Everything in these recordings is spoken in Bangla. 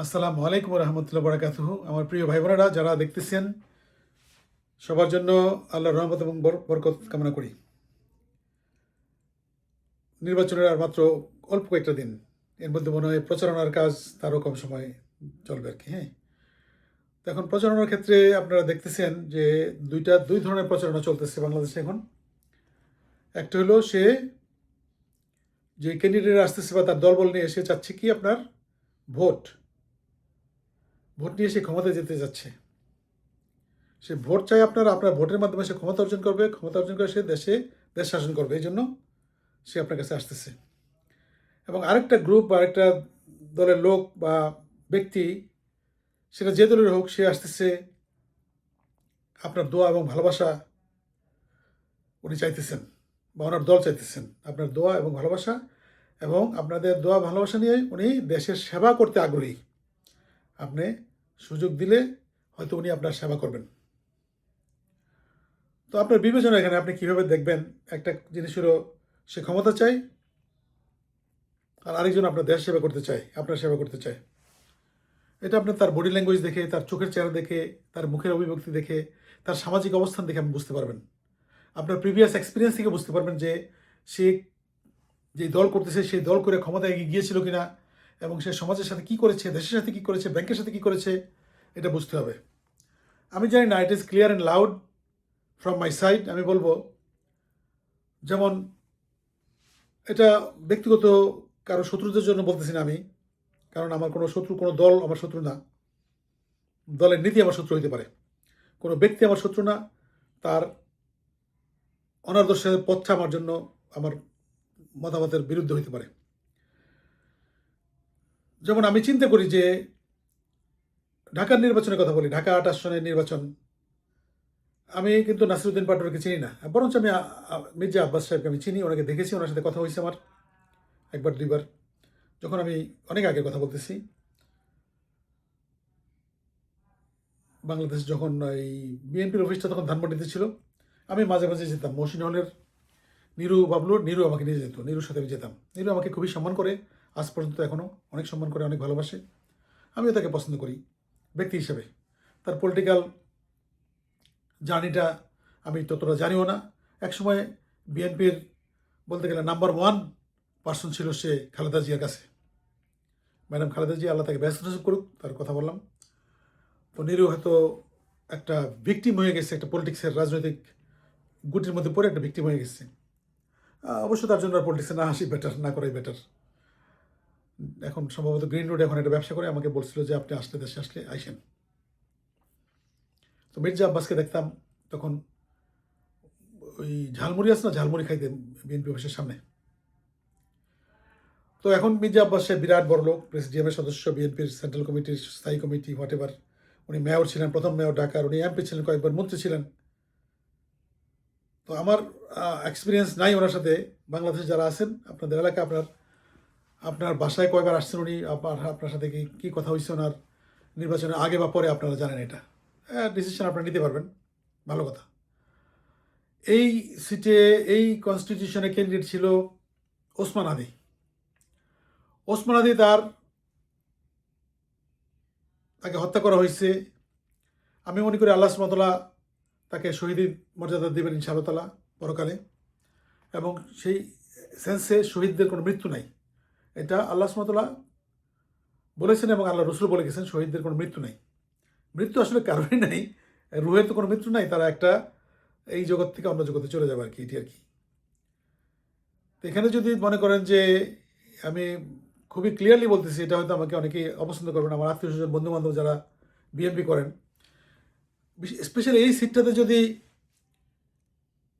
আসসালামু আলাইকুম রহমতুল্লাহ বরাকাতুহ। আমার প্রিয় ভাই বোনেরা যারা দেখতেছেন, সবার জন্য আল্লাহর রহমত এবং বর- বরকত কামনা করি। নির্বাচনের আর মাত্র অল্প কয়েকটা দিন, এর মধ্যে মনে হয় প্রচারণার কাজ তারও কম সময় চলবে আর কি হ্যাঁ? এখন প্রচারণার ক্ষেত্রে আপনারা দেখতেছেন যে দুইটা, দুই ধরনের প্রচারণা চলতেছে বাংলাদেশে এখন। একটা হলো সে যে ক্যান্ডিডেট আসতেছে বা তার দলবল নিয়ে এসে চাচ্ছে কি আপনার ভোট? ভোট নিয়ে সে ক্ষমতায় যেতে যাচ্ছে। সে ভোট চাই আপনার আপনার ভোটের মাধ্যমে সে ক্ষমতা অর্জন করবে, ক্ষমতা অর্জন করে সে দেশে দেশ শাসন করবে, এই জন্য সে আপনার কাছে আসতেছে। এবং আরেকটা গ্রুপ বা আরেকটা দলের লোক বা ব্যক্তি, সেটা যে দলের হোক, সে আসতেছে আপনার দোয়া এবং ভালোবাসা উনি চাইতেছেন বা ওনার দল চাইতেছেন। আপনার দোয়া এবং ভালোবাসা এবং আপনাদের দোয়া ভালোবাসা নিয়ে উনি দেশের সেবা করতে আগ্রহী। আপনি সুযোগ দিলে হয়তো উনি আপনার সেবা করবেন। তো আপনার বিবেচনা এখানে আপনি কীভাবে দেখবেন? একটা জিনিস হলো, সে ক্ষমতা চাই, আর আরেকজন আপনার দেশ সেবা করতে চায়, আপনার সেবা করতে চায়। এটা আপনি তার বডি ল্যাঙ্গুয়েজ দেখে, তার চোখের চেহারা দেখে, তার মুখের অভিব্যক্তি দেখে, তার সামাজিক অবস্থান দেখে আপনি বুঝতে পারবেন। আপনার প্রিভিয়াস এক্সপিরিয়েন্স থেকে বুঝতে পারবেন যে সে যে দল করতেছে সেই দল করে ক্ষমতায় এগিয়ে গিয়েছিল কিনা এবং সে সমাজের সাথে কি করেছে, দেশের সাথে কি করেছে, ব্যাংকের সাথে কি করেছে, এটা বুঝতে হবে। আমি জানি না it is clear and loud from my side আমি বলব, যেমন এটা ব্যক্তিগত কারও শত্রুদের জন্য বলতেছি না আমি, কারণ আমার কোনো শত্রু, কোনো দল আমার শত্রু না। দলের নীতি আমার শত্রু হইতে পারে। কোনো ব্যক্তি আমার শত্রু না, তার অনাদর্শের পথটা আমার জন্য, আমার মতামতের বিরুদ্ধে হইতে পারে। যেমন আমি চিন্তা করি যে ঢাকার নির্বাচনের কথা বলি, ঢাকা আট আসনের নির্বাচন। আমি কিন্তু নাসিরুদ্দিন পাটোয়ারিকে চিনি না, বরঞ্চ আমি মির্জা আব্বাস সাহেবকে আমি চিনি, ওনাকে দেখেছি, ওনার সাথে কথা হয়েছে আমার একবার, দুইবার। যখন আমি অনেক আগে কথা বলতেছি, বাংলাদেশ যখন এই বিএনপির অফিসটা তখন ধানমন্ডিতে ছিল, আমি মাঝে মাঝে যেতাম, মহসিন হলের নিরু বাবলু নিরু আমাকে নিয়ে যেত, নিরুর সাথে আমি যেতাম। নিরু আমাকে খুবই সম্মান করে আজ পর্যন্ত এখনও অনেক সম্মান করে, অনেক ভালোবাসে। আমিও তাকে পছন্দ করি, ব্যক্তি হিসেবে। তার পলিটিক্যাল জার্নিটা আমি ততটা জানিও না। একসময় বিএনপির বলতে গেলে নাম্বার ওয়ান পার্সন ছিল সে খালেদা জিয়ার কাছে। ম্যাডাম খালেদা জিয়া আল্লাহ তাকে ব্যস্ত নসিব করুক, তার কথা বললাম। তো নিরু হয়তো একটা ভিকটিম হয়ে গেছে, একটা পলিটিক্সের রাজনৈতিক গুটির মধ্যে পড়ে একটা ভিকটিম হয়ে গেছে। অবশ্য তার জন্য পলিটিক্সে না আসি বেটার না করাই বেটার এখন সম্ভবত গ্রিন রোড এখন একটা ব্যবসা করে, আমাকে বলছিল যে আপনি আসলে দেশে আসলে আইসেন। তো মির্জা আব্বাসকে দেখতাম তখন ওই ঝালমুড়ি আছে না, ঝালমুড়ি খাইতে বিএনপি অফিসের সামনে। তো এখন মির্জা আব্বাস সাহেব বিরাট বড় লোক প্রেসিডিয়ামের সদস্য বিএনপির সেন্ট্রাল কমিটির স্থায়ী কমিটি হোয়াট এভার উনি মেয়র ছিলেন, প্রথম মেয়র ঢাকার, উনি এমপি ছিলেন, কয়েকবার মন্ত্রী ছিলেন। তো আমার এক্সপিরিয়েন্স নাই ওনার সাথে। বাংলাদেশে যারা আছেন, আপনাদের এলাকায় আপনার আপনার বাসায় কয়বার আসছেন উনি? আপনার আপনার সাথে কি কী কথা হয়েছে ওনার নির্বাচনের আগে বা পরে আপনারা জানেন এটা? ডিসিশন আপনারা নিতে পারবেন। ভালো কথা। এই সিটে, এই কনস্টিটিউশনে ক্যান্ডিডেট ছিল ওসমান আদি। ওসমান আদি তার তাকে হত্যা করা হয়েছে। আমি মনে করি আল্লাহ সুমতলা তাকে শহীদের মর্যাদা দেবেন ইনশাআল্লাহ তালা পরকালে। এবং সেই সেন্সে শহীদদের কোনো মৃত্যু নাই। এটা আল্লাহ সুমতলা বলেছেন এবং আল্লাহ রসুল বলে গেছেন, শহীদদের কোনো মৃত্যু নাই। মৃত্যু আসলে কারণই নাই, রুহের তো কোনো মৃত্যু নাই, তারা একটা এই জগৎ থেকে অন্য জগতে চলে যাবে আর কি, এটি আর কি। তো এখানে যদি মনে করেন যে আমি খুবই ক্লিয়ারলি বলতেছি, এটা হয়তো আমাকে অনেকেই অপছন্দ করবেন, আমার আত্মীয় স্বজন বন্ধু বান্ধব যারা বিএনপি করেন স্পেশালি এই সিটটাতে যদি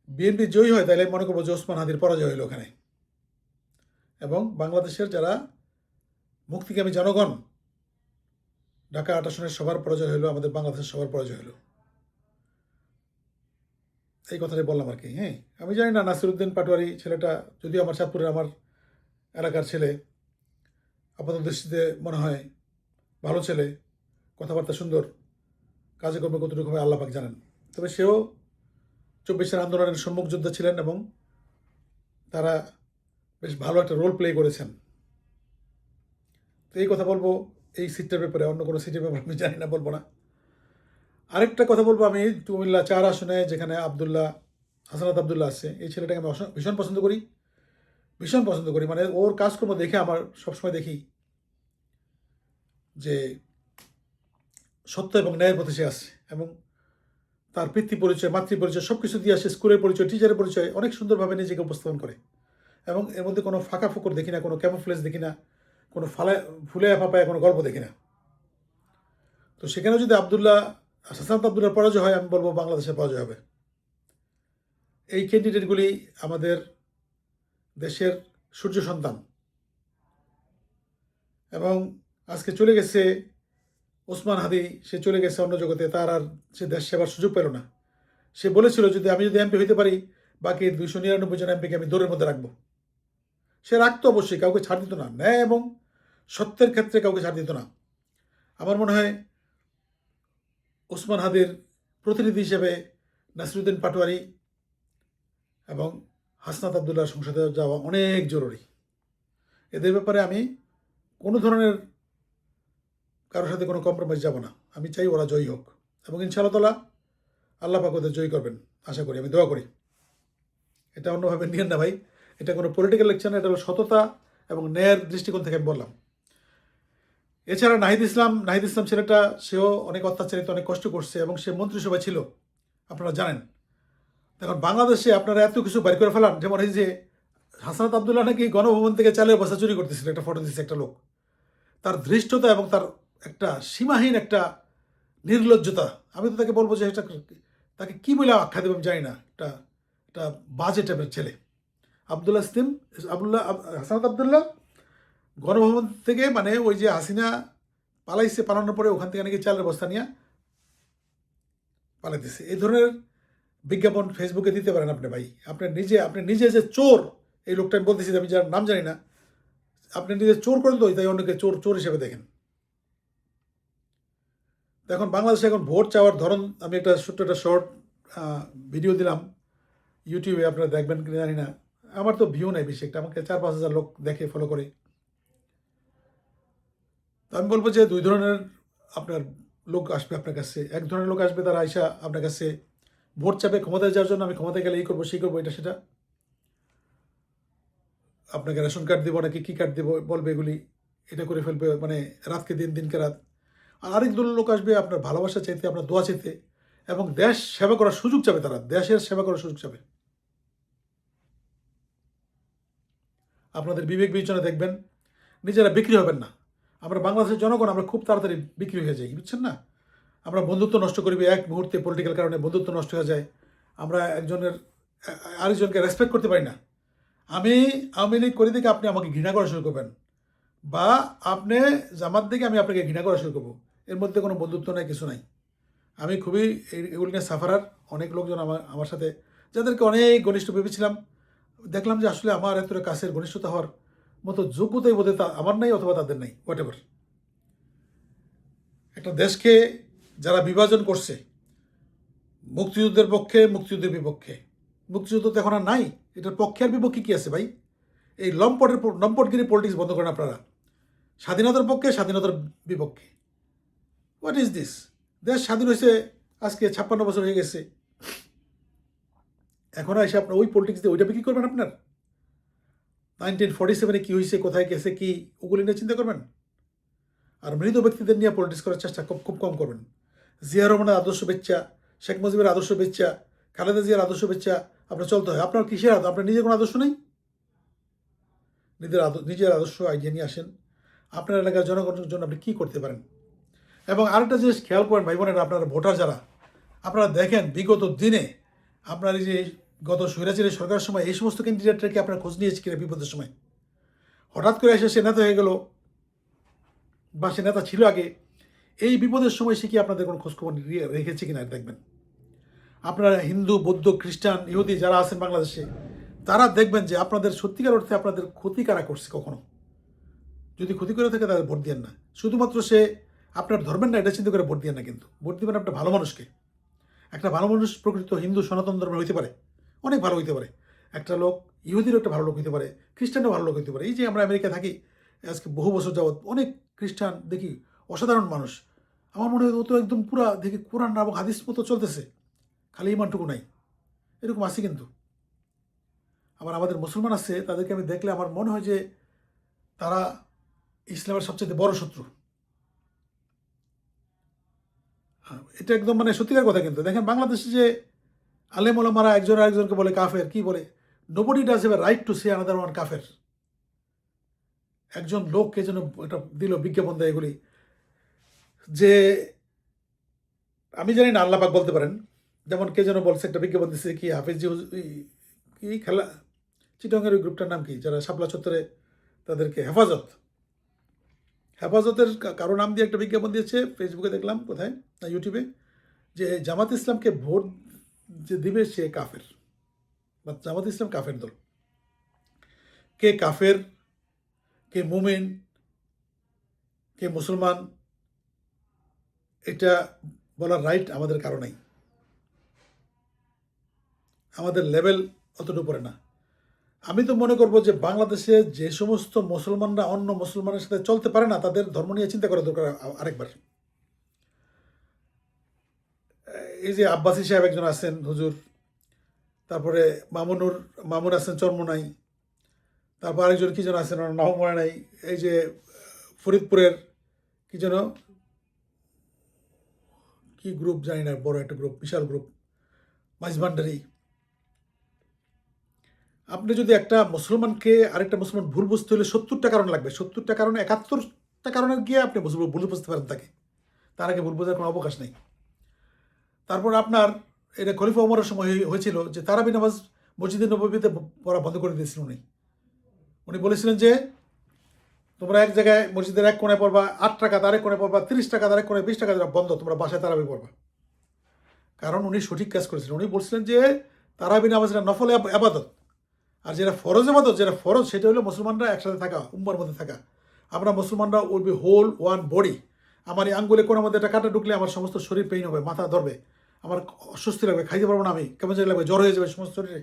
বিএনপি জয়ী হয়, তাহলে মনে করব যে ওসমান হাদির পরাজয় হলো ওখানে। এবং বাংলাদেশের যারা মুক্তিকামী জনগণ, ঢাকা আট আসনের সবার পরাজয় হলো, আমাদের বাংলাদেশের সবার পরাজয় হলো। এই কথাটাই বললাম আর কি হ্যাঁ? আমি জানি না, নাসিরুদ্দিন পাটোয়ারি ছেলেটা, যদিও আমার চাঁদপুরের আমার এলাকার ছেলে আপাত দৃষ্টিতে মনে হয় ভালো ছেলে, কথাবার্তা সুন্দর কাজে কর্মে কতটুকু হবে আল্লাহ পাক জানেন। তবে সেও চব্বিশের আন্দোলনের সম্মুখ যোদ্ধা ছিলেন এবং তারা বেশ ভালো একটা রোল প্লে করেছেন। তো এই কথা বলব, এই সিটটার ব্যাপারে, অন্য কোনো সিটের ব্যাপারে আমি জানি না, বলব না। আরেকটা কথা বলব আমি, কুমিল্লা চার আসনে যেখানে আবদুল্লাহ, হাসানাত আবদুল্লাহ আছে, এই ছেলেটাকে আমি ভীষণ পছন্দ করি, ভীষণ পছন্দ করি। মানে ওর কাজকর্ম দেখে আমার সবসময় দেখি যে সত্য এবং ন্যায়ের পথে সে আসছে এবং তার পিতৃ পরিচয়, মাতৃ পরিচয় সব কিছু দিয়ে আসে, স্কুলের পরিচয় টিচারের পরিচয়, অনেক সুন্দরভাবে নিজেকে উপস্থাপন করে। এবং এর মধ্যে কোনো ফাঁকা ফোকর দেখি না, কোনো ক্যামোফ্লেজ দেখি না, কোনো ফালা, ফুলে ফাঁপায় কোনো গল্প দেখি না। তো সেখানে যদি আবদুল্লাহ হাসানাত আবদুল্লাহ পরাজয় হয়, আমি বলব বাংলাদেশের পরাজয় হবে। এই ক্যান্ডিডেটগুলি আমাদের দেশের সূর্য সন্তান। এবং আজকে চলে গেছে ওসমান হাদি, সে চলে গেছে অন্য জগতে, তার আর সে দেশ সেবার সুযোগ পেল না। সে বলেছিল, যদি আমি যদি এমপি হইতে পারি, বাকি দুইশো নিরানব্বই জন এমপিকে আমি দৌড়ের মধ্যে রাখব। সে রাখতো অবশ্যই, কাউকে ছাড় দিত না। ন্যায় এবং সত্যের ক্ষেত্রে কাউকে ছাড় দিত না। আমার মনে হয় ওসমান হাদির প্রতিনিধি হিসেবে নাসিরুদ্দিন পাটোয়ারি এবং হাসনাত আবদুল্লাহ সংসদে যাওয়া অনেক জরুরি। এদের ব্যাপারে আমি কোনো ধরনের কারোর সাথে কোনো কম্প্রোমাইজ যাব না। আমি চাই ওরা জয়ী হোক এবং ইনশাআল্লাহ তালা আল্লাহ পাক ওদের জয়ী করবেন। আশা করি, আমি দোয়া করি। এটা অন্যভাবে নিয়েন না ভাই। এটা কোনো পলিটিক্যাল লেকচার না, এটা হলো সততা এবং ন্যায়ের দৃষ্টিকোণ থেকে আমি বললাম। এছাড়া নাহিদ ইসলাম নাহিদ ইসলাম ছেলেটা, সেও অনেক অত্যাচারিত, অনেক কষ্ট করছে এবং সে মন্ত্রিসভায় ছিল, আপনারা জানেন। এখন বাংলাদেশে আপনারা এত কিছু বাইর করে ফেলান, যেমন এই যে হাসানাত আবদুল্লাহ নাকি গণভবন থেকে চালের বসা চুরি করতেছিল, একটা ফটো দিচ্ছে একটা লোক। তার ধৃষ্টতা এবং তার একটা সীমাহীন একটা নির্লজ্জতা, আমি তো তাকে বলব যে এটা তাকে কী বলে আখ্যা দেবো আমি জানি না, একটা একটা বাজে টাইপের ছেলে। আবদুল্লাহ ইসলিম আবদুল্লাহ আব- হাসানাত আবদুল্লাহ, গণভবন থেকে মানে ওই যে হাসিনা পালাইছে, পালানোর পরে ওখান থেকে নাকি চালের বস্তা নিয়ে পালাইতেছে এই ধরনের বিজ্ঞাপন ফেসবুকে দিতে পারেন আপনি ভাই। আপনি নিজে আপনি নিজে যে চোর, এই লোকটা আমি বলতেছি আমি যার নাম জানি না, আপনি নিজে চোর করেন তো, তাই অন্যকে চোর চোর হিসেবে দেখেন। এখন বাংলাদেশে এখন ভোট চাওয়ার ধরন, আমি একটা ছোট্ট একটা শর্ট ভিডিও দিলাম। ইউটিউবে আপনারা দেখবেন কি জানি না। আমার তো ভিউ নেই বেশি একটা, আমাকে চার পাঁচ হাজার লোক দেখে ফলো করে। তো আমি বলব যে দুই ধরনের আপনার লোক আসবে আপনার কাছে। এক ধরনের লোক আসবে, তারা আইসা আপনার কাছে ভোট চাপে ক্ষমতায় যাওয়ার জন্য আমি ক্ষমতায় গেলে এই করব, সেই করব, এটা সেটা। আপনাকে রেশন কার্ড দেবো, নাকি কী কার্ড দেবো, বলবে এগুলি, এটা করে ফেলবে মানে রাতকে দিন, দিনকে রাত। আর আরেক দলের লোক আসবে, আপনার ভালোবাসা চাইতে, আপনার দোয়া চাইতে, এবং দেশ সেবা করার সুযোগ চাবে তারা, দেশের সেবা করার সুযোগ চাবে। আপনাদের বিবেক বিবেচনা দেখবেন, নিজেরা বিক্রি হবেন না। আমরা বাংলাদেশের জনগণ, আমরা খুব তাড়াতাড়ি বিক্রি হয়ে যাই, বুঝছেন না? আমরা বন্ধুত্ব নষ্ট করিবে এক মুহূর্তে পলিটিক্যাল কারণে বন্ধুত্ব নষ্ট হয়ে যায়। আমরা একজনের আরেকজনকে রেসপেক্ট করতে পারি না। আমি আওয়ামী লীগ করি দেখে আপনি আমাকে ঘৃণা করা শুরু করবেন বা আপনি জামাত দিকে আমি আপনাকে ঘৃণা করা শুরু করব। এর মধ্যে কোনো বন্ধুত্ব নাই, কিছু নাই। আমি খুবই এগুলো নিয়ে সাফারার অনেক লোকজন আমার আমার সাথে, যাদেরকে অনেক ঘনিষ্ঠ ভেবেছিলাম দেখলাম যে আসলে আমার এতটা কাছের ঘনিষ্ঠতা হওয়ার মতো যোগ্যতাই বোধহয় তা আমার নাই অথবা তাদের নাই হোয়াট এভার একটা দেশকে যারা বিভাজন করছে, মুক্তিযুদ্ধের পক্ষে, মুক্তিযুদ্ধের বিপক্ষে। মুক্তিযুদ্ধ তো এখন আর নাই, এটার পক্ষে আর বিপক্ষে কী আছে ভাই? এই লম্পটের লম্পটগিরি পলিটিক্স বন্ধ করেন আপনারা। স্বাধীনতার পক্ষে, স্বাধীনতার বিপক্ষে। হোয়াট ইজ দিস দেশ স্বাধীন হয়েছে, আজকে ছাপ্পান্ন বছর হয়ে গেছে। এখন এসে আপনার ওই পলিটিক্স দিয়ে ওইটা বিক্রি করবেন আপনার? নাইনটিন ফর্টি সেভেনে কী হয়েছে কোথায় গেছে, কী, ওগুলি নিয়ে চিন্তা করবেন? আর মৃত ব্যক্তিদের নিয়ে পলিটিক্স করার চেষ্টা খুব খুব কম করবেন। জিয়া রহমানের আদর্শ বেচ্চা, শেখ মুজিবের আদর্শ বেচ্চা, খালেদা জিয়ার আদর্শ বেচ্চা, আপনার চলতে হয়। আপনার কিসের আদর্শ? আপনার নিজের কোনো আদর্শ নেই? নিজের আদর্শ নিজের আদর্শ আইডিয়া নিয়ে আসেন। আপনার এলাকার জনগণের জন্য আপনি কী করতে পারেন? এবং আরেকটা জিনিস খেয়াল করেন ভাই বোনেরা, আপনারা ভোটার যারা, আপনারা দেখেন বিগত দিনে আপনার এই যে গত স্বৈরাচারী সরকারের সময় এই সমস্ত ক্যান্ডিডেটটাকে আপনার খোঁজ নিয়েছে কিনা বিপদের সময়? হঠাৎ করে এসে সে নেতা হয়ে গেল বা সে নেতা ছিল আগে, এই বিপদের সময় সে কি আপনাদের কোনো খোঁজখবর রেখেছে কিনা দেখবেন। আপনারা হিন্দু, বৌদ্ধ, খ্রিস্টান, ইহুদি যারা আছেন বাংলাদেশে, তারা দেখবেন যে আপনাদের সত্যিকার অর্থে আপনাদের ক্ষতি কারা করছে কখনো? যদি ক্ষতি করে থাকে তাদের ভোট দিয়েন না। শুধুমাত্র সে আপনার ধর্মের না, এটা চিন্তা করে ভোট দিয়েন না কিন্তু। ভোট দিবেন আপনার ভালো মানুষকে। একটা ভালো মানুষ প্রকৃত হিন্দু সনাতন ধর্মের হইতে পারে। অনেক ভালো হইতে পারে। একটা লোক, ইহুদিরও একটা ভালো লোক হইতে পারে, খ্রিস্টানও ভালো লোক হইতে পারে। এই যে আমরা আমেরিকা থাকি, আজকে বহু বছর যাবৎ অনেক খ্রিস্টান দেখি অসাধারণ মানুষ। আমার মনে হয় ও তো একদম পুরা দেখি কোরআন এবং হাদিস মতো চলতেছে। খালি ইমানটুকু নাই। এরকম আছে কিন্তু। আবার আমাদের মুসলমান আছে, তাদেরকে আমি দেখলে আমার মনে হয় যে তারা ইসলামের সবচেয়ে বড় শত্রু হ্যাঁ, এটা একদম মানে সত্যিকার কথা কিন্তু। দেখেন বাংলাদেশে যে আলেম ওলামারা একজন আরেকজনকে বলে কাফের, কি বলে? Nobody does ever right to say another one কাফের। একজন লোককে যেন এটা দিল বিজ্ঞাপন দেয় এগুলি। যে আমি জানি না আল্লাপাক বলতে পারেন। যেমন কে যেন বলছে একটা বিজ্ঞাপন দিচ্ছে কি হাফিজ কি খেলা? চিটঙ্গের ওই গ্রুপটার নাম কি? যারা শাপলা চত্বরে তাদেরকে হেফাজত। হেফাজতের কারও নাম দিয়ে একটা বিজ্ঞাপন দিয়েছে ফেসবুকে দেখলাম কোথায়? ইউটিউবে যে জামাত ইসলামকে ভোট যে দিবে সে কাফের। বা জামাত ইসলাম কাফের দল। কে কাফের, কে মুমিন, কে মুসলমান, এটা বলার রাইট আমাদের কারও নাই। আমাদের লেভেল অতটুকু পড়ে না। আমি তো মনে করব যে বাংলাদেশে যে সমস্ত মুসলমানরা অন্য মুসলমানের সাথে চলতে পারে না, তাদের ধর্ম নিয়ে চিন্তা করা দরকার আরেকবার। এই যে আব্বাসী সাহেব একজন আছেন, হুজুর। তারপরে মামুনুর, মামুন আছেন চর্মনাই। তারপর আরেকজন কি যেন আছেন নাম মনে নাই। এই যে, ফরিদপুরের কি যেন, কি গ্রুপ জানি না, বড় একটা গ্রুপ বিশাল গ্রুপ মাইজভান্ডারি আপনি যদি একটা মুসলমানকে আরেকটা মুসলমান ভুল বুঝতে হলে সত্তরটা কারণ লাগবে। সত্তরটা কারণে একাত্তরটা কারণে গিয়ে আপনি ভুল বুঝতে পারেন তাকে। তার আগে ভুল বোঝার কোনো অবকাশ নেই। তারপর আপনার এটা খলিফা ওমরের সময় হয়ে- হয়েছিল যে তারাবি নামাজ মসজিদে নবীতে পড়া বন্ধ করে দিয়েছিলেন উনি। উনি বলেছিলেন যে তোমরা এক জায়গায় মসজিদের এক কোণে পড়বা, আট টাকা তার এক কোণে পড়বা, তিরিশ টাকা তার এক কোণে বিশ টাকা বন্ধ, তোমরা বাসায় তারাবি পড়বা। কারণ উনি সঠিক কাজ করেছিলেন। উনি বলছিলেন যে তারাবি নামাজ এটা নফল আবাদত আর যেটা ফরজ আবাদত যেটা ফরজ, সেটা হলো মুসলমানরা একসাথে থাকা, উম্মার মধ্যে থাকা। আমরা মুসলমানরা will be whole one body. আমার এই আঙ্গুলে কোনো মধ্যে একটা কাটা ঢুকলে আমার সমস্ত শরীর পেইন হবে, মাথা ধরবে। আমার অস্বস্তি লাগবে, খাইতে পারব না আমি। কেমন জানি লাগবে, জ্বর হয়ে যাবে সমস্ত শরীরে।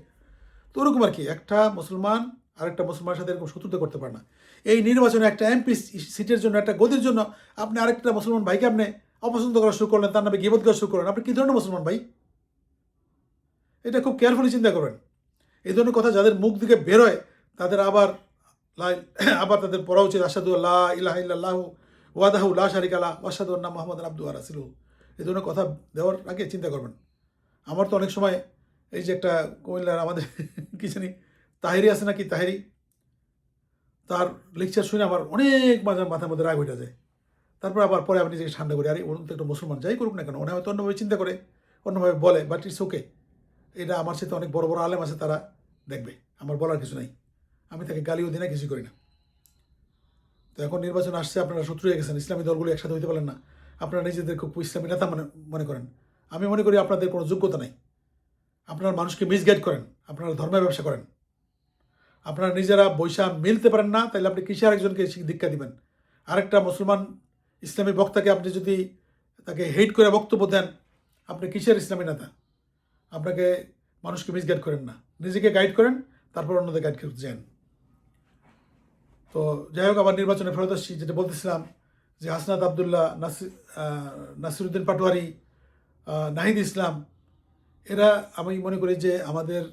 তো ওরকম আর কি, একটা মুসলমান আরেকটা মুসলমানের সাথে এরকম শত্রুতা করতে পারে না। এই নির্বাচনে একটা এমপি সিটের জন্য, একটা গদির জন্য আপনি আরেকটা মুসলমান ভাইকে আপনি অপছন্দ করা শুরু করলেন, তার নামে গিবত করা শুরু করলেন। আপনি কী ধরনের মুসলমান ভাই? এটা খুব কেয়ারফুলি চিন্তা করবেন। এই ধরনের কথা যাদের মুখ দিকে বেরোয় তাদের আবার আবার তাদের পড়া উচিত আসাদু আল্লাহ ইলাহ ইল্লাহ ওয়াদাহু লা শারিক আলা ওয়াসাদু মোহাম্মদ আব্দু রাসিলু এই ধরনের কথা দেওয়ার আগে চিন্তা করবেন। আমার তো অনেক সময় এই যে একটা কুমিল্লার আমাদের, কি জানি, তাহেরি আছে নাকি, তাহেরি? তার লেকচার শুনে আমার অনেক মাঝে মাথার মধ্যে রাগ হয়ে যায়। তারপর আবার পরে আমি নিজেকে ঠান্ডা করি, আরে ওর তো একটা মুসলমান, যাই করুক না কেন ওরা হয়তো অন্যভাবে চিন্তা করে, অন্যভাবে বলে বাট ইটস ওকে এটা আমার সাথে অনেক বড় বড় আলেম আছে, তারা দেখবে, আমার বলার কিছু নাই। আমি তাকে গালিও দিই না কিছু করি না। তো এখন নির্বাচন আসছে, আপনারা শত্রু হয়ে গেছেন, ইসলামী দলগুলো একসাথে হইতে পারেন না। আপনারা নিজেদের খুব ইসলামী নেতা মনে মনে করেন। আমি মনে করি আপনাদের কোনো যোগ্যতা নাই। আপনারা মানুষকে মিসগাইড করেন। আপনারা ধর্মের ব্যবসা করেন। আপনারা নিজেরা বৈশা মিলতে পারেন না তাহলে আপনি কিসে আরেকজনকে দীক্ষা দিবেন? আরেকটা মুসলমান ইসলামী বক্তাকে আপনি যদি তাকে হেট করে বক্তব্য দেন, আপনি কিসের ইসলামী নেতা? আপনাকে মানুষকে মিসগাইড করেন না। নিজেকে গাইড করেন, তারপর অন্যদের গাইড করতে যান। তো যাই হোক, আবার নির্বাচনে ফেরত আসছি। যেটা বলতেছিলাম যে হাসনাত আবদুল্লাহ নাসির নাসিরুদ্দিন পাটোয়ারি নাহিদ ইসলাম, এরা আমি মনে করি যে আমাদের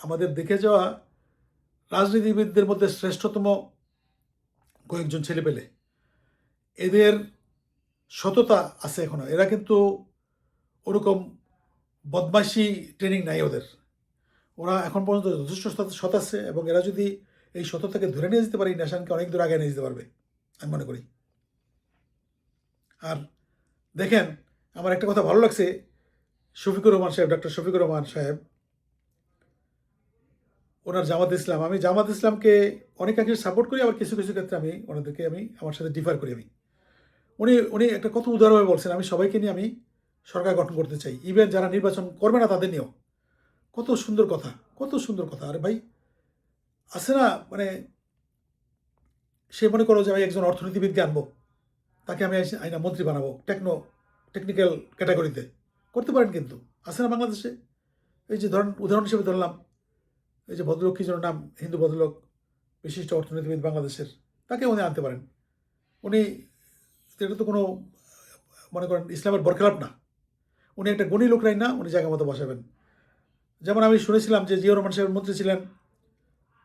আমাদের দেখে যাওয়া রাজনীতিবিদদের মধ্যে শ্রেষ্ঠতম কয়েকজন ছেলে পেলে এদের সততা আছে এখনও এরা কিন্তু ওরকম বদমাশি ট্রেনিং নাই ওদের। ওরা এখন পর্যন্ত যথেষ্ট সৎ আছে এবং এরা যদি এই সততাকে ধরে নিয়ে যেতে পারে, এই নেশানকে অনেক দূর আগে নিয়ে যেতে পারবে, আমি মনে করি। আর দেখেন, আমার একটা কথা ভালো লাগছে, শফিকুর রহমান সাহেব ডক্টর শফিকুর রহমান সাহেব, ওনার জামাত ইসলাম। আমি জামাত ইসলামকে অনেকাংশে সাপোর্ট করি, আবার কিছু কিছু ক্ষেত্রে আমি ওনাদেরকে আমি, আমার সাথে ডিফার করি আমি। উনি উনি একটা কত উদারভাবে বলছেন, আমি সবাইকে নিয়ে আমি সরকার গঠন করতে চাই। ইভেন যারা নির্বাচন করবে না, তাদের নিয়েও। কত সুন্দর কথা, কত সুন্দর কথা। আরে ভাই, আছে না মানে সে মনে করো যে আমি একজন অর্থনীতিবিদকে আনব। তাকে আমি আইনা মন্ত্রী বানাবো টেকনো টেকনিক্যাল ক্যাটাগরিতে করতে পারেন কিন্তু। আছে না বাংলাদেশে? এই যে ধরেন, উদাহরণ হিসেবে ধরলাম এই যে ভদ্রলোক কি যেন নাম হিন্দু ভদ্রলোক, বিশিষ্ট অর্থনীতিবিদ বাংলাদেশের তাকে উনি আনতে পারেন। উনি, এটা তো কোনো, মনে করেন ইসলামের বরখেলাপ না। উনি একটা গণী লোক নাই না, উনি জায়গা মতো বসাবেন। যেমন আমি শুনেছিলাম যে জিয়া রহমান সাহেবের মন্ত্রী ছিলেন,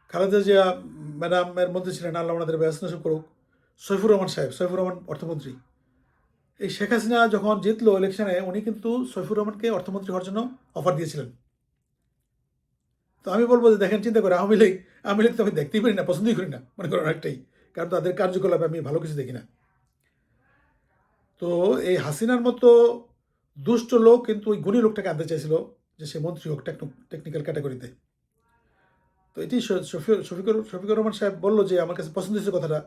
খালেদা জিয়া ম্যাডামের মন্ত্রী ছিলেন, আল্লাহ আমাদের ব্যস্ত করুক। সৈফুর রহমান সাহেব, সৈফুর রহমান অর্থমন্ত্রী। এই শেখ হাসিনা যখন জিতলো ইলেকশনে উনি কিন্তু সৈফুর রহমানকে অর্থমন্ত্রী হওয়ার জন্য অফার দিয়েছিলেন। তো আমি বলব যে দেখেন, চিন্তা করে আওয়ামী লীগ আওয়ামী লীগ তো আমি দেখতেই পারি না, পছন্দই করি না, মনে করেন অনেকটাই, কারণ তাদের কার্যকলাপে আমি ভালো কিছু দেখি না। তো এই হাসিনার মতো দুষ্ট লোক কিন্তু ওই গুণী লোকটাকে আনতে চাইছিল যে সে মন্ত্রী হোক টেকনিক্যাল ক্যাটাগরিতে তো এটি শফিকুর শফিকুর রহমান সাহেব বলল যে, আমার কাছে পছন্দ হয়েছে কথাটা।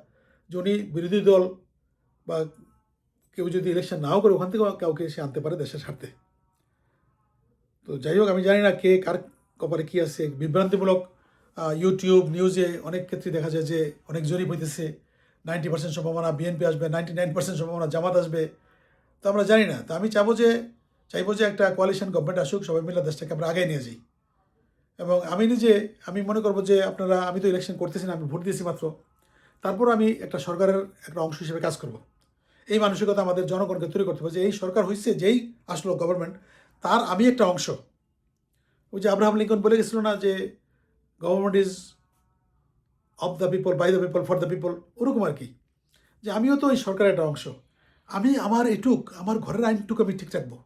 যে উনি বিরোধী দল বা কেউ যদি ইলেকশন নাও করে, ওখান থেকে কাউকে সে আনতে পারে দেশের স্বার্থে। তো যাই হোক, আমি জানি না কে কার কপারে কী আছে। বিভ্রান্তিমূলক ইউটিউব নিউজে অনেক ক্ষেত্রে দেখা যায় যে অনেক জরিপ হইতেছে নাইনটি পার্সেন্ট সম্ভাবনা বিএনপি আসবে নাইনটি নাইন পার্সেন্ট সম্ভাবনা, জামাত আসবে। তো আমরা জানি না। তো আমি চাবো যে, চাইব যে একটা কোয়ালিশন গভর্নমেন্ট আসুক, সবাই মিলে দেশটাকে আমরা আগে নিয়ে যাই। এবং আমি নিজে, আমি মনে করব যে আপনারা, আমি তো ইলেকশন করতেছি না, আমি ভোট দিয়েছি মাত্র। তারপর আমি একটা সরকারের একটা অংশ হিসেবে কাজ করব। এই মানসিকতা আমাদের জনগণকে তৈরি করতে হবে যে এই সরকার হয়েছে যেই আসলো গভর্নমেন্ট তার আমি একটা অংশ। ওই যে আব্রাহাম লিঙ্কন বলে গেছিল না যে government is of the people by the people for the people ওরকম আর কি। যে আমিও তো ওই সরকারের একটা অংশ। আমি আমার এটুক আমার ঘরের আইনটুকু আমি ঠিক রাখব।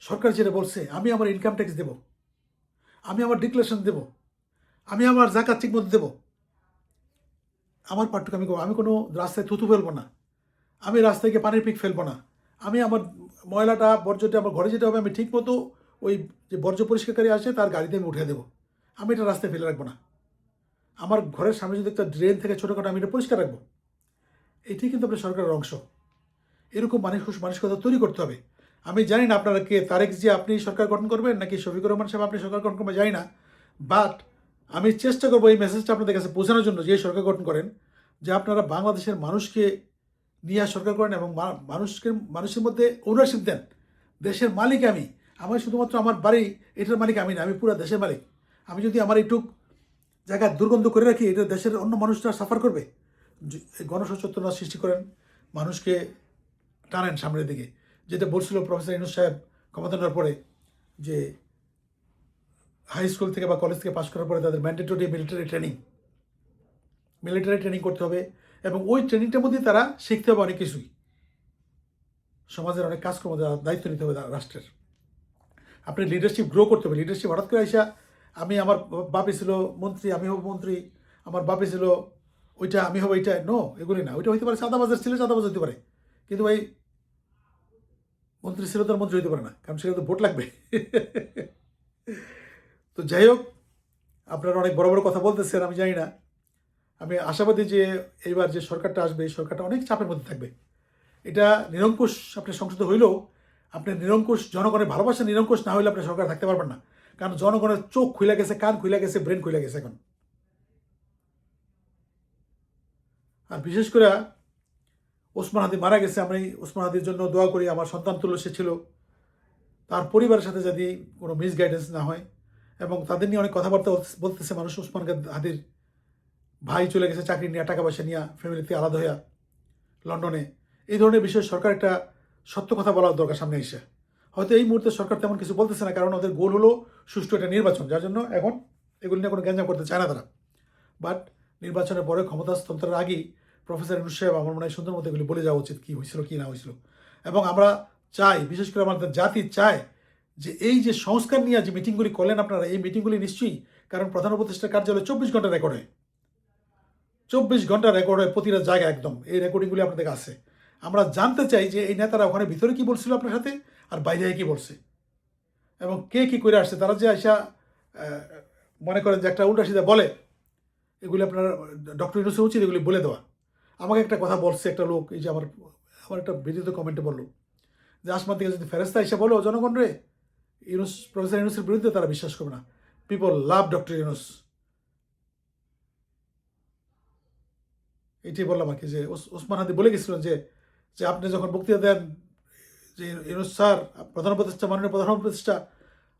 সরকার যেটা বলছে, আমি আমার ইনকাম ট্যাক্স দেবো। আমি আমার ডিক্লারেশন দেব। আমি আমার জাকাত ঠিক মতো দেবো। আমার পার্টটুকু আমি। আমি কোনো রাস্তায় থুতু ফেলব না। আমি রাস্তায় গিয়ে পানির পিক ফেলব না। আমি আমার ময়লাটা, বর্জ্যটা আমার ঘরে যেতে হবে, আমি ঠিক মতো ওই যে বর্জ্য পরিষ্কারকারী আসে, তার গাড়িতে আমি উঠে দেবো। আমি এটা রাস্তায় ফেলে রাখব না। আমার ঘরের সামনে যদি একটা ড্রেন থেকে ছোটোখাটো, আমি এটা পরিষ্কার রাখব। এটি কিন্তু আপনার সরকারের অংশ। এরকম মানুষ, মানসিকতা তৈরি করতে হবে। আমি জানি না আপনারা কে, তারেক যে আপনি সরকার গঠন করবেন নাকি শফিকুর রহমান সাহেব আপনি সরকার গঠন করবেন, জানি না। বাট আমি চেষ্টা করব এই মেসেজটা আপনাদের কাছে পৌঁছানোর জন্য যে সরকার গঠন করেন, যে আপনারা বাংলাদেশের মানুষকে নিয়ে সরকার করেন এবং মানুষকে মানুষের মধ্যে ওনারশিপ দেন। দেশের মালিক আমি। আমার শুধুমাত্র আমার বাড়ি, এটার মালিক আমি না, আমি পুরো দেশের মালিক। আমি যদি আমার এইটুক জায়গা দুর্গন্ধ করে রাখি, এটা দেশের অন্য মানুষরা সাফার করবে। গণসচেতনতা সৃষ্টি করেন, মানুষকে টানেন সামনের দিকে। যেটা বলছিল প্রফেসর ইনুস সাহেব ক্ষমতা নেওয়ার পরে, যে হাই স্কুল থেকে বা কলেজ থেকে পাশ করার পরে তাদের mandatory military training military training করতে হবে এবং ওই ট্রেনিংটার মধ্যে তারা শিখতে হবে অনেক কিছুই। সমাজের অনেক কাজকর্ম দায়িত্ব নিতে হবে রাষ্ট্রের। আপনি লিডারশিপ গ্রো করতে হবে। লিডারশিপ হঠাৎ করে আইসা আমি আমার বাপে ছিল মন্ত্রী, আমি হব মন্ত্রী, আমার বাপে ছিল ওইটা, আমি হব এইটা। নো এগুলি না। ওইটা হইতে পারে সাদা চাঁদাবাজার ছিল চাঁদাবাজ হতে পারে। কিন্তু ভাই, মন্ত্রী ছিল তার মন্ত্রী হইতে পারে না। কারণ সেটা তো ভোট লাগবে। তো যাই হোক, আপনারা অনেক বড় বড় কথা বলতেছেন, আমি জানি না। আমি আশাবাদী যে এইবার যে সরকারটা আসবে, এই সরকারটা অনেক চাপের মধ্যে থাকবে। এটা নিরঙ্কুশ আপনার সংসদে হইলেও, আপনি নিরঙ্কুশ জনগণের ভালোবাসা নিরঙ্কুশ না হইলে আপনি সরকার থাকতে পারবেন না। কারণ জনগণের চোখ খুলে গেছে, কান খুলে গেছে, ব্রেন খুলে গেছে এখন। আর বিশেষ করে ওসমান হাদি মারা গেছে, আমি ওসমান হাদির জন্য দোয়া করি, আমার সন্তান তুল্য সে ছিল। তার পরিবারের সাথে যদি কোনো মিসগাইডেন্স না হয় এবং তাদের নিয়ে অনেক কথাবার্তা বলতেছে মানুষ। ওসমান হাদির ভাই চলে গেছে চাকরি নিয়ে, টাকা পয়সা নিয়ে ফ্যামিলিতে আলাদা হইয়া লন্ডনে। এই ধরনের বিষয়ে সরকার একটা সত্য কথা বলার দরকার সামনে এসে। হয়তো এই মুহূর্তে সরকার তেমন কিছু বলতেছে না, কারণ ওদের গোল হলো সুষ্ঠু একটা নির্বাচন, যার জন্য এখন এগুলি নিয়ে কোনো গ্যাঞ্জাম করতে চায় না তারা। বাট নির্বাচনের পরে ক্ষমতা হস্তান্তরের আগেই প্রফেসর ইনুস সাহেব আমার মনে হয় সুন্দর মতো এগুলি বলে যাওয়া উচিত, কী হয়েছিল, কী না হয়েছিল। এবং আমরা চাই, বিশেষ করে আমাদের জাতি চায় যে এই যে সংস্কার নিয়ে যে মিটিংগুলি করলেন আপনারা, এই মিটিংগুলি নিশ্চয়ই কারণ প্রধান উপদেষ্টার কার্যালয়ে চব্বিশ ঘণ্টা রেকর্ড হয়। চব্বিশ ঘণ্টা রেকর্ড হয় প্রতিটা জায়গা একদম। এই রেকর্ডিংগুলি আপনাদের আছে। আমরা জানতে চাই যে এই নেতারা ওখানে ভিতরে কি বলছিল আপনার সাথে আর বাইরে কি বলছে? এবং কে কি করে আসছে? তারা যে আসা মনে করেন যে একটা উল্টা সিধা বলে, এগুলি আপনার, ডক্টর ইউনুসের উচিত এগুলি বলে দেওয়া। আমাকে একটা কথা বলছে একটা লোক, এই যে আমার আমার একটা ভিডিওতে কমেন্টে বলল যে, আসমান থেকে যদি ফেরেস্তা এসে বলো জনগণ রে ইউনুস, প্রফেসর ইউনুসের বিরুদ্ধে তারা বিশ্বাস করবে না। পিপল লাভ ডক্টর ইউনুস এটাই বললাম আর কি যে ওস- ওসমান হাদি বলে গেছিলেন যে যে আপনি যখন বক্তৃতা দেন যে ইউনুস স্যার, প্রধান উপদেষ্টা, মাননীয় প্রধান উপদেষ্টা,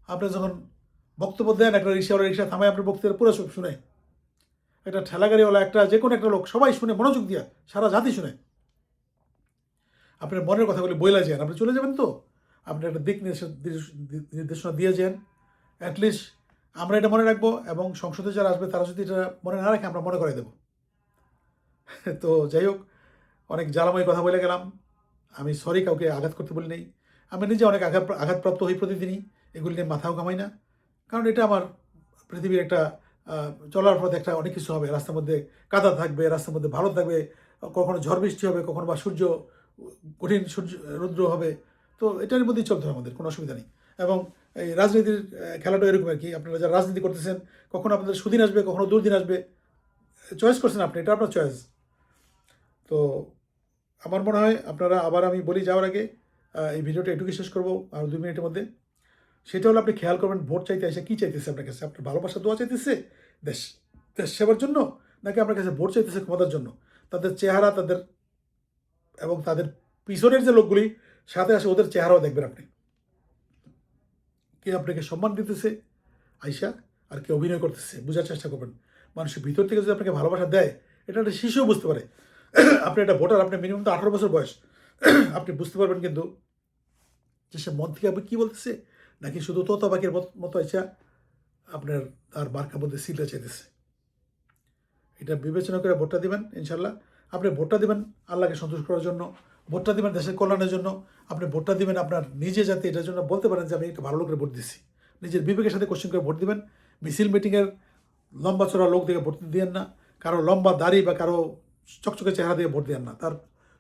আপনি যখন বক্তব্য দেন, একটা রিক্সাওয়ালা রিক্সা থামায় আপনার বক্তৃতা পুরো সব শুনে একটা ঠেলাগাড়িওয়ালা, একটা যে কোনো একটা লোক, সবাই শুনে, মনোযোগ দিয়া, সারা জাতি শুনে। আপনার মনের কথাগুলি বইলা যান, আপনি চলে যাবেন তো? আপনি একটা দিক নির্দেশনা দিয়ে যান অ্যাটলিস্ট আমরা এটা মনে রাখব এবং সংসদে যারা আসবে তারা যদি এটা মনে না রাখে, আমরা মনে করে দেবো। তো যাই হোক, অনেক জ্বালাময় কথা বলে গেলাম। আমি সরি কাউকে আঘাত করতে বলি নেই। আমি নিজে অনেক আঘাত আঘাতপ্রাপ্ত হই প্রতিদিনই এগুলি নিয়ে মাথাও কামাই না। কারণ এটা আমার পৃথিবীর একটা চলার পথে একটা অনেক কিছু হবে। রাস্তার মধ্যে কাদা থাকবে, রাস্তার মধ্যে ভালো থাকবে, কখনো ঝড় বৃষ্টি হবে, কখনো বা সূর্য, কঠিন সূর্য, রৌদ্র হবে। তো এটার মধ্যেই চলতে হবে আমাদের, কোনো অসুবিধা নেই। এবং এই রাজনীতির খেলাটা এরকম আর কি, আপনারা যারা রাজনীতি করতেছেন, কখনো আপনাদের সুদিন আসবে, কখনো দুর্দিন আসবে চয়েস করছেন আপনি, এটা আপনার চয়েস তো আমার মনে হয় আপনারা আবার আমি বলি যাওয়ার আগে এই ভিডিওটা এটুকু শেষ করব, আর দুই মিনিটের মধ্যে। সেটা হলো আপনি খেয়াল করবেন ভোট চাইতে এসে কী চাইতেছে আপনার কাছে, আপনার ভালোবাসা, দোয়া চাইতেছে, দেশ দেশ সেবার জন্য, নাকি আপনার কাছে ভোট চাইতেছে ক্ষমতার জন্য? তাদের চেহারা, তাদের এবং তাদের পিছনের যে লোকগুলি সাথে আসে ওদের চেহারাও দেখবেন আপনি। কে আপনাকে সম্মান দিতেছে? আইসা আর কে অভিনয় করতেছে? বোঝার চেষ্টা করবেন। মানুষের ভিতর থেকে যদি আপনাকে ভালোবাসা দেয়, এটা একটা শিশুও বুঝতে পারে। আপনি একটা ভোটার, আপনি মিনিমাম তো আঠারো বছর বয়স। আপনি বুঝতে পারবেন কিন্তু যে সে মন থেকে আপনি কী বলতেছে? নাকি শুধু তোতা পাখির মত- মতো ইচ্ছা আপনার, তার বার্কার মধ্যে সিলটা চাইতেছে? এটা বিবেচনা করে ভোটটা দিবেন, ইনশাল্লাহ। আপনি ভোটটা দিবেন আল্লাহকে সন্তুষ্ট করার জন্য। ভোটটা দিবেন দেশের কল্যাণের জন্য। আপনি ভোটটা দিবেন আপনার নিজে যাতে এটার জন্য বলতে পারেন যে আমি একটা ভালো লোকের ভোট দিচ্ছি নিজের বিবেকের সাথে কোশ্চেন করে ভোট দিবেন। মিছিল মিটিংয়ের লম্বা চড়া লোক দেখে ভোট দিয়েন না। কারও লম্বা দাড়ি বা কারও চকচকে চেহারা দিয়ে ভোট দেন না। তার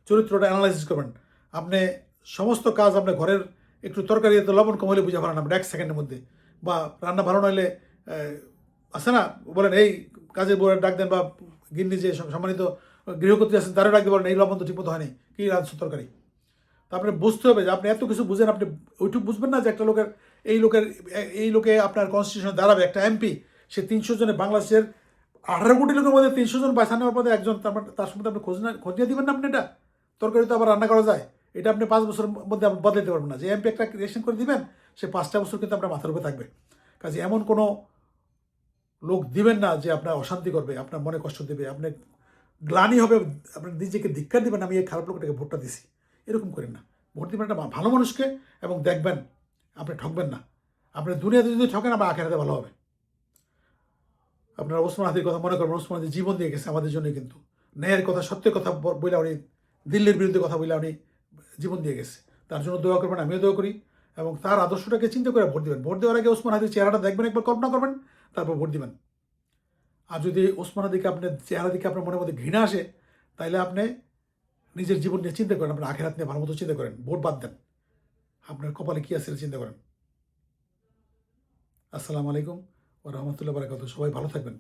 চরিত্রটা অ্যানালাইসিস করবেন। আপনি সমস্ত কাজ আপনার ঘরের একটু তরকারি এতে লবণ কম হলে বুঝে পারেন আপনি এক সেকেন্ডের মধ্যে। বা রান্না ভালো নইলে আছে না? বলেন, এই কাজের বউয়ের ডাক দেন বা গিন্নি যে সম্মানিত গৃহকর্ত্রী আছেন তারা দিয়ে বলেন এই লবণ তো ঠিকমতো হয়নি। কী রাঁধছো তরকারি? তা আপনি বুঝতে হবে যে আপনি এত কিছু বুঝেন, আপনি ওইটুকু বুঝবেন না যে একটা লোকের, এই লোকের, এই লোকে আপনার কনস্টিটিউশনে দাঁড়াবে। একটা এমপি সে তিনশো জনে বাংলাদেশের আঠারো কোটি লোকের মধ্যে তিনশো জন বাছা নেওয়ার পরে একজন, তার মানে- তার সম্বন্ধে আপনি খোঁজ না খোঁজ নিয়ে দিবেন না আপনি এটা? তরকারি তো আবার রান্না করা যায়। এটা আপনি পাঁচ বছরের মধ্যে আপনি বদলাতে পারবেন না। যে এমপি একটা রিয়েকশন করে দিবেন, সে পাঁচটা বছর কিন্তু আপনার মাথার উপরে থাকবে। কাজে এমন কোনো লোক দিবেন না যে আপনার অশান্তি করবে, আপনার মনে কষ্ট দেবে, আপনি গ্লানি হবে আপনি নিজেকে ধিক্কার দিবেন, আমি এই খারাপ লোকটাকে ভোটটা দিছি। এরকম করেন না। ভোট দিবেন একটা ভালো মানুষকে এবং দেখবেন আপনি ঠকবেন না। আপনি দুনিয়াতে যদি ঠকেন, আমার আখেরাতে ভালো হবে। আপনার ওসমান হাদির কথা মনে করবেন, ওসমান জীবন দিয়ে গেছে আমাদের জন্য কিন্তু। ন্যায়ের কথা, সত্যের কথা ব- বইলা উনি, দিল্লির বিরুদ্ধে কথা বইলা উনি জীবন দিয়ে গেছে। তার জন্য দোয়া করবেন, আমিও দোয়া করি। এবং তার আদর্শটাকে চিন্তা করে ভোট দেবেন। ভোট দেওয়ার আগে ওসমান হাদির চেহারাটা দেখবেন, একবার কল্পনা করবেন, তারপর ভোট দিবেন। আর যদি ওসমানের দিকে আপনার চেহারা দিকে আপনার মনের মধ্যে ঘৃণা আসে তাহলে আপনি নিজের জীবন নিয়ে চিন্তা করেন, আপনার আখেরাত নিয়ে ভালো মতো চিন্তা করেন, ভোট বাদ দেন। আপনার কপালে কী আছে চিন্তা করেন। আসসালামু আলাইকুম ও রহমতুল্লাহ বারাকাতু সবাই ভালো থাকবেন।